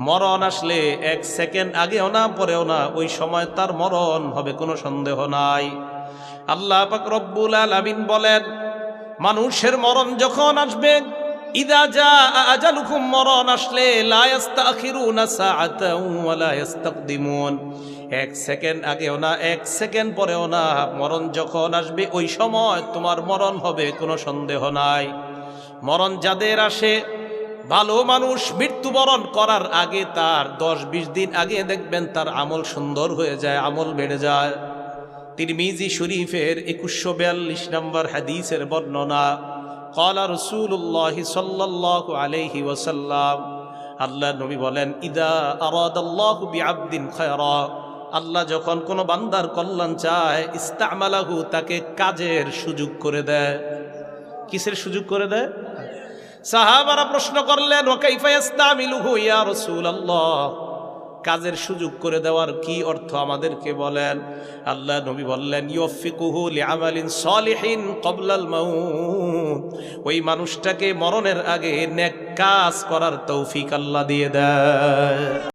মরণ আসলে এক সেকেন্ড আগেও না, পরেও না, ওই সময় তার মরণ হবে, কোনো সন্দেহ নাই। আল্লাহ পাক রব্বুল আলামিন বলেন, মানুষের মরণ যখন আসবে, ইদা যা আজালুকুম, মরণ আসলে লা ইস্তাখিরুনা সাআতাও ওয়া লা ইস্তাকদিমুন। এক সেকেন্ড আগেও না, এক সেকেন্ড পরেও না, মরণ যখন আসবে, ওই সময় তোমার মরণ হবে, কোনো সন্দেহ নাই। মরণ যাদের আসে ভালো মানুষ মৃত্যুবরণ করার আগে তার দশ বিশ দিন আগে দেখবেন তার আমল সুন্দর হয়ে যায়, আমল বেড়ে যায়। তিরমিজি শরীফের একুশশো বিয়াল্লিশ নম্বর হাদিসের বর্ণনা, কলা রসুল্লাহ সাল্লাহ আলহি ওসাল্লাম আল্লাহ নবী বলেন, ইদা আরাদাল্লাহু বিআবদিন আল্লাহ যখন কোনো বান্দার কল্যাণ চায়, ইস্তামালাহু তাকে কাজের সুযোগ করে দেয়। কিসের সুযোগ করে দেয়? সাহাবারা প্রশ্ন করলেন কাজের সুযোগ করে দেওয়ার কি অর্থ আমাদেরকে বলেন? আল্লাহ নবী বললেন ওই মানুষটাকে মরণের আগে নেক কাজ করার তৌফিক আল্লাহ দিয়ে দেয়।